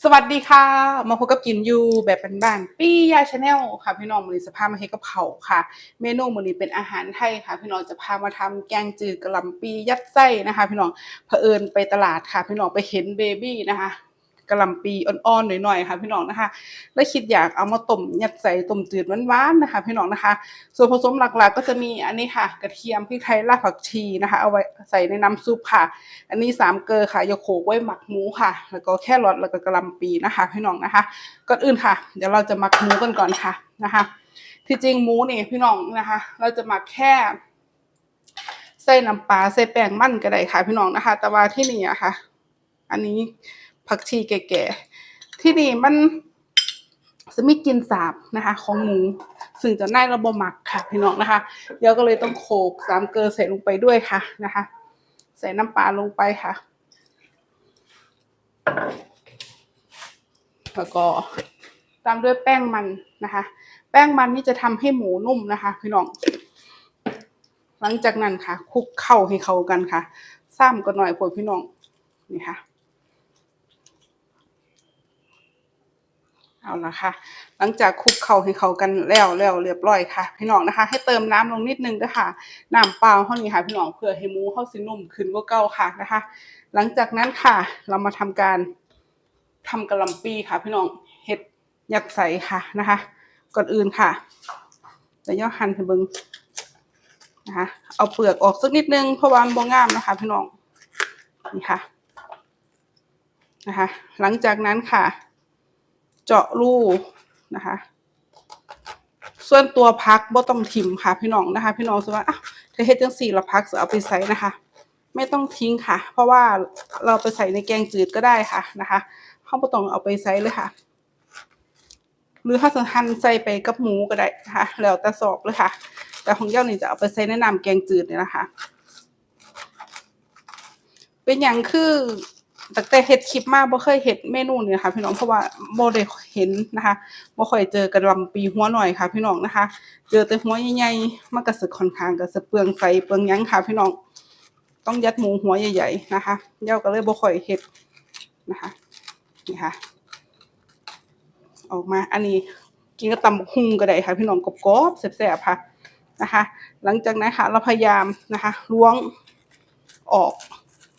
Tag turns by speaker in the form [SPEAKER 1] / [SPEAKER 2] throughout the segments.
[SPEAKER 1] สวัสดีค่ะ มาพบกับกินยูแบบบ้านๆปี้ยาชาแนลค่ะพี่น้องมือนี้จะพมาให้กับเผาค่ะ เมนูมือนี้เป็นอาหารไทยค่ะ พี่น้องจะพามาทำแกงจืดกะหล่ำปียัดไส้นะคะ พี่น้องเผอิญไปตลาดค่ะ พี่น้องไปเห็นเบบี้นะคะ กะหล่ำปีอ่อนๆหน่อยๆค่ะพี่น้องนะคะ แล้วคิดอยากเอามาต้มยัดใส่ต้มจืดหวานๆนะคะ พี่น้องนะคะ ส่วนผสมหลักๆ ก็จะมีอันนี้ค่ะ กระเทียมพริกไทยรากผักชีนะคะ เอาไว้ใส่ในน้ำซุปค่ะ อันนี้สามเกลือค่ะยาโขกไว้หมักหมูค่ะ แล้วก็แค่รอทแล้วก็กระหลำปีนะคะ พี่น้องนะคะก่อนอื่นค่ะ เดี๋ยวเราจะหมักหมูกันก่อนค่ะนะคะ ที่จริงหมูนี่พี่น้องนะคะ เราจะหมักแค่ใส่น้ำปลาใส่แป้งมันก็ได้ค่ะ พี่น้องนะคะ แต่ว่าที่นี่อะค่ะ อันนี้ ผักชีแก่ๆ ที่นี่มันจะมีกลิ่นสาบนะคะ ของหมูซึ่งจะได้ระบบหมักค่ะพี่น้องนะคะ เดี๋ยวก็เลยต้องโขลกสามเกลือใส่ลงไปด้วยค่ะนะคะ ใส่น้ำปลาลงไปค่ะ แล้วก็ตามด้วยแป้งมันนะคะ แป้งมันนี่จะทำให้หมูนุ่มนะคะ พี่น้อง หลังจากนั้นค่ะคลุกเข้าให้เข้ากันค่ะซ้ำกันหน่อยพวกพี่น้องนี่ค่ะ เอาละค่ะหลังจากคลุกเข้าให้เขากันแล้วแล้วเรียบร้อยค่ะ พี่น้องนะคะ ให้เติมน้ำลงนิดนึงด้วยค่ะน้ำเปล่าเท่านี้ค่ะพี่น้องเพื่อให้หมูเข้าสินุ่มขึ้นกว่าเก่าค่ะนะคะ หลังจากนั้นค่ะ เรามาทำการทำกะหล่ำปีค่ะ พี่น้องเห็ดยัดใส่ค่ะนะคะ ก่อนอื่นค่ะจะย่อหั่นให้เบิงนะคะเอาเปลือกออกสักนิดนึงเพราะว่ามันบ่งามนะคะ พี่น้องนี่ค่ะนะคะ หลังจากนั้นค่ะ จาะรูนะคะ ส่วนตัวพักบ่ต้องทิมค่ะพี่น้องนะคะ พี่น้องสมมติว่าอ้าวถ้าเฮ็ดจังสี่เราพักจะเอาไปใส่นะคะ ไม่ต้องทิ้งค่ะ เพราะว่าเราไปใส่ในแกงจืดก็ได้ค่ะนะคะเขาบ่ต้องเอาไปใส่เลยค่ะ หรือถ้าจะหั่นใส่ไปกับหมูก็ได้นะคะแล้วแต่สอบเลยค่ะ แต่ของเจ้านี่จะเอาไปใส่ในน้ำแกงจืดเนี่ยนะคะ เป็นอย่างคือ ตั้งแต่เฮ็ดคลิปมาบ่เคยเฮ็ดเมนูนี้ค่ะพี่น้องเพราะว่าบ่ได้เห็นนะคะบ่ค่อยเจอกระลำปีหัวหน่อยค่ะ พี่น้องนะคะ เจอแต่หัวใหญ่ๆมันก็สึกค่อนข้างก็สิเปลืองไฟเปลืองหยังค่ะ พี่น้องต้องยัดหมูหัวใหญ่ ๆ นะคะเจ้าก็เลยบ่ค่อยเฮ็ดนะคะนี่ค่ะ ออกมาอันนี้กินกับตำบักหุ่งก็ได้ค่ะพี่น้องกรอบๆแซ่บๆค่ะนะคะ หลังจากนั้นค่ะเราพยายามนะคะล้วงออก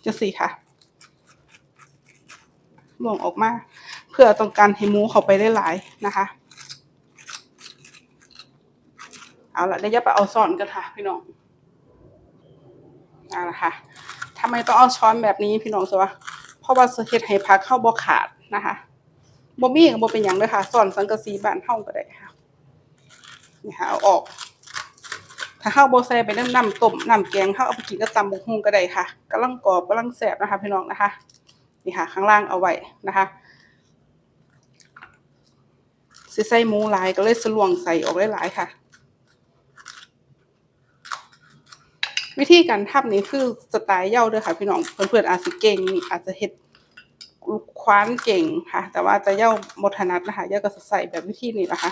[SPEAKER 1] จังซี่ค่ะ ลวงออกมา เพื่อต้องการให้หมูเข้าไปได้หลายนะคะ เอาละเดี๋ยวจะไปเอาซ่อนกันค่ะ พี่น้องเอาละค่ะทำไมต้องเอาช้อนแบบนี้พี่น้องสิวะเพราะว่าสเฮ็ดให้พักเข้าบ่ขาดนะคะบ่มีก็บ่เป็นหยังเลยค่ะซ่อนสังกะสีบ้านเฮาก็ได้ค่ะนี่ค่ะเอาออก ถ้าเฮาบ่ใส่ไปน้ำน้ำต้มน้ำแกงเฮาเอาไปกินกับตำบักหุ่งก็ได้ค่ะกำลังกรอบกำลังแซ่บนะคะพี่น้องนะคะ นี่ค่ะข้างล่างเอาไว้นะคะสิใส่หมูหลายก็เลยสลวงใส่ออกหลายๆค่ะ วิธีการทำนี้คือสไตล์เย่าเด้อค่ะ พี่น้องเพื่อนๆอาจสิเก่งอาจจะเฮ็ดคว้านเก่งค่ะ แต่ว่าจะเย่าบถนัดนะคะเย่าก็จะใส่แบบวิธีนี้นะคะ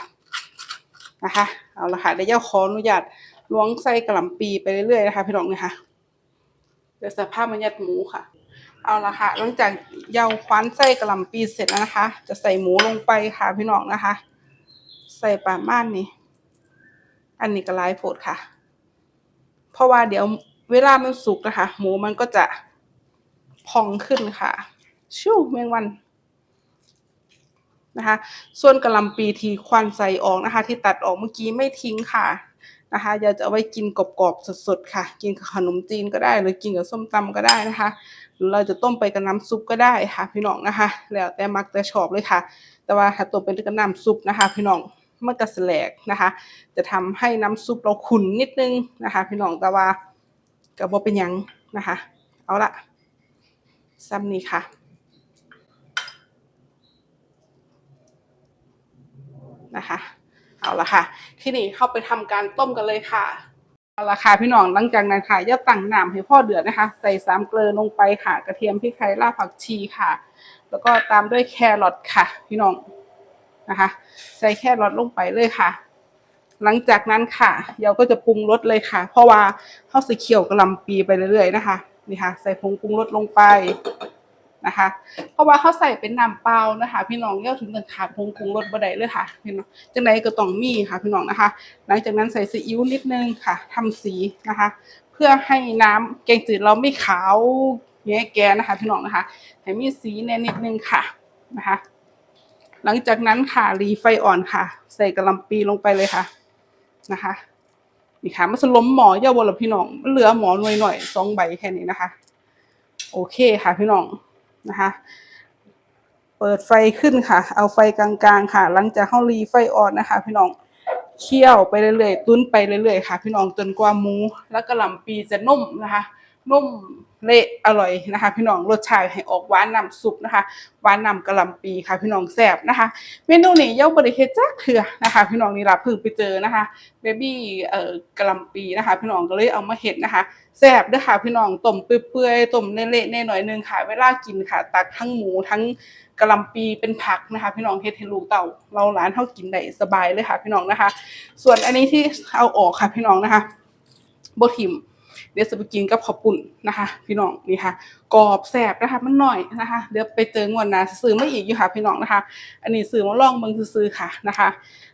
[SPEAKER 1] นะคะเอาละค่ะเดี๋ยวเย่าขออนุญาตล้วงใส่กระหล่ำปีไปเรื่อยๆนะคะ พี่น้องเนี่ยค่ะเดี๋ยวสภาพมันยัดหมูค่ะ เอาละค่ะหลังจากเยาคว้านไส้กระหล่ำปีเสร็จแล้วนะคะ จะใส่หมูลงไปค่ะพี่น้องนะคะ ใส่ประมาณนี้อันนี้ก็หลายโพดค่ะ เพราะว่าเดี๋ยวเวลามันสุกนะคะหมูมันก็จะพองขึ้นค่ะชู่แมงวันนะคะ ส่วนกระลำปีทีควันใส่ออกนะคะ ที่ตัดออกเมื่อกี้ไม่ทิ้งค่ะ นะคะอยากจะเอาไว้กินกรอบๆสดๆค่ะ กินกับขนมจีนก็ได้ หรือกินกับส้มตำก็ได้นะคะ หรือเราจะต้มไปกับน้ำซุปก็ได้ค่ะ พี่น้องนะคะ แล้วแต่มักแต่ชอบเลยค่ะ แต่ว่าถ้าต้มเป็นกับน้ำซุปนะคะ พี่น้องมันก็แสลกนะคะ จะทำให้น้ำซุปเราขุ่นนิดนึงนะคะ พี่น้องแต่ว่าก็บ่เป็นยังนะคะ เอาละซ้ำนี้ค่ะนะคะ เอาละค่ะ ที่นี่เข้าไปทำการต้มกันเลยค่ะเอาละค่ะพี่น้องหลังจากนั้นค่ะย่าตั้งน้ำให้พ่อเดือดนะคะ ใส่สามเกลือลงไปค่ะ กระเทียมพริกไทยรากผักชีค่ะ แล้วก็ตามด้วยแครอทค่ะ พี่น้องนะคะ ใส่แครอทลงไปเลยค่ะ หลังจากนั้นค่ะเราก็จะปรุงรสเลยค่ะ เพราะว่าข้าวสีเขียวกระลำปีไปเรื่อยๆนะคะนี่ค่ะ ใส่ผงปรุงรสลงไป นะคะ เพราะว่าเขาใส่เป็นน้ำเปล่านะคะ พี่น้องเย่าถึงกับขาดผงปรุงรสบ่ได้เลยค่ะพี่น้องจังไดก็ต้องมีค่ะพี่น้องนะคะ หลังจากนั้นใส่ซีอิ๊วนิดนึงค่ะทำสีนะคะ เพื่อให้น้ำแกงจืดเราไม่ขาวแง่แกนะคะพี่น้องนะคะให้มีสีแน่นิดนึงค่ะนะคะ หลังจากนั้นค่ะรีไฟอ่อนค่ะ ใส่กระลำปีลงไปเลยค่ะนะคะนี่ค่ะมันสล้มหมอเยาวรพี่น้องเหลือหมอหน่วยหน่อยสองใบแค่นี้นะคะ โอเคค่ะพี่น้อง นะคะ เปิดไฟขึ้นค่ะ เอาไฟกลางๆค่ะ หลังจากเฮารีไฟอ่อนนะคะ พี่น้องเคี่ยวไปเรื่อยๆ ตุ้นไปเรื่อยๆค่ะ พี่น้องจนกว่าหมู และกระหล่ำปีจะนุ่มนะคะ นุ่มเละอร่อยนะคะ พี่น้องรสชาติให้ออกหวานน้ำซุปนะคะหวานน้ำกระหล่ำปีค่ะ พี่น้องแซ่บนะคะ เมนูนี้เย่าบริเฮจักเถื่อนะคะ พี่น้องนี่ละเพิ่งไปเจอนะคะเบบี้เอ่อกระหล่ำปีนะคะ พี่น้องก็เลยเอามาเฮ็ดนะคะแซ่บด้อค่ะพี่น้องต้มเปื่อยๆต้มเละๆแน่หน่อยนึงค่ะ เวลากินค่ะ ตักทั้งหมูทั้งกระหล่ำปีเป็นผักนะคะ พี่น้องเฮ็ดให้ลูกเต่าเราหลานเฮากินได้สบายเลยค่ะ พี่น้องนะคะ ส่วนอันนี้ที่เอาออกค่ะพี่น้องนะคะบ่ทิม เดี๋ยวจะไปกินกับข้าวปุ่นนะคะ พี่น้องนี่ค่ะกรอบแสบนะคะมันหน่อยนะคะ เดี๋ยวไปเจองวดนะซื้อไมาอีกอยู่ค่ะพี่น้องนะคะ อันนี้ซื้อมาลองเบิ่งซื้อค่ะนะคะ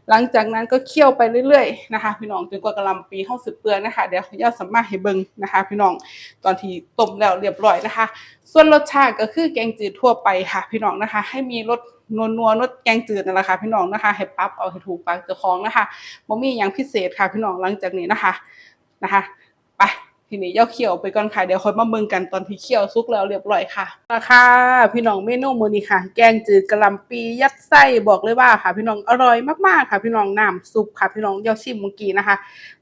[SPEAKER 1] หลังจากนั้นก็เคี่ยวไปเรื่อยๆนะคะ พี่น้องจนกว่ากระลำปีเข้าสึกเปือยนะคะเดี๋ยวขอยาสามารถให้เบิงนะคะ พี่น้องตอนที่ต้มแล้วเรียบร้อยนะคะ ส่วนรสชาติก็คือแกงจืดทั่วไปค่ะ พี่น้องนะคะ ให้มีรสนัวนัวๆรสแกงจืดนั่นแหละค่ะพี่น้องนะคะให้ปรับเอาให้ถูกปากเจ้าของนะคะบ่มีอย่างพิเศษค่ะพี่น้องหลังจากนี้นะคะนะคะ ไป ทีนี้ย่าเขียวไปก่อนค่ะ เดี๋ยวค่อยมาเบิ่งกันตอนที่เขียวสุกแล้วเรียบร้อยค่ะราคาพี่น้องเมนูมื้อนี้ค่ะ แกงจืดกะหล่ำปียัดไส้บอกเลยว่าค่ะ พี่น้องอร่อยมากๆค่ะ พี่น้องน้ำซุปค่ะ พี่น้องย่าชิมเมื่อกี้นะคะ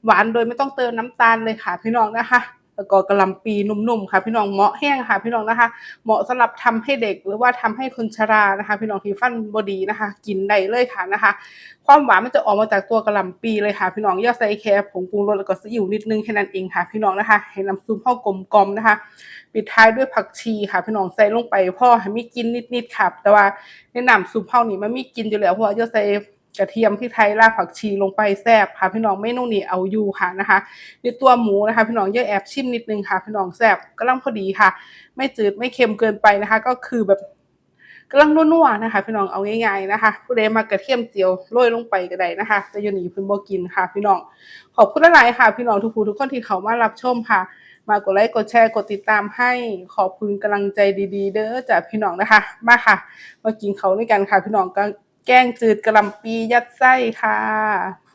[SPEAKER 1] หวานโดยไม่ต้องเติมน้ำตาลเลยค่ะ พี่น้องนะคะ แล้วก็กะลำปีนุ่มๆค่ะ พี่น้องเหมาะแห้งค่ะ พี่น้องนะคะ เหมาะสำหรับทำให้เด็กหรือว่าทำให้คนชรานะคะ พี่น้องที่ฟันบอดีนะคะ กินได้เลยค่ะนะคะ ความหวานมันจะออกมาจากตัวกระลำปีเลยค่ะ พี่น้องย่าใส่แค่ผงปรุงรสแล้วก็ซีอิ๊วนิดนึงแค่นั้นเองค่ะ พี่น้องนะคะ ให้น้ำซุปเข้ากลมกลมนะคะ ปิดท้ายด้วยผักชีค่ะ พี่น้องใส่ลงไปพ่อให้มีกินนิดๆค่ะแต่ว่าในน้ำซุปเฮานี่มันมีกินอยู่แล้วเพราะว่าจะใส่ กระเทียมพริกไทยรากผักชีลงไปแซ่บค่ะพี่น้องเมนูนี้เอาอยู่ค่ะนะคะในตัวหมูนะคะ พี่น้องอย่าแอบชิมนิดนึงค่ะพี่น้องแซ่บกำลังพอดีค่ะ ไม่จืดไม่เค็มเกินไปนะคะ ก็คือแบบกำลังนัวๆนะคะ พี่น้องเอาง่ายๆนะคะ ผู้ใดมากระเทียมเจียวโรยลงไปก็ได้นะคะแต่อยู่นี่เพิ่นบ่กินค่ะ พี่น้องขอบคุณหลายๆค่ะ พี่น้องทุกผู้ทุกคนที่เขามารับชมค่ะ มากดไลค์กดแชร์กดติดตามให้ขอบคุณกำลังใจดี ๆ เด้อจากพี่น้องนะคะ มาค่ะ มากินเขาด้วยกันค่ะ พี่น้องก็ แกงจืดกะหล่ำปียัดไส้ค่ะ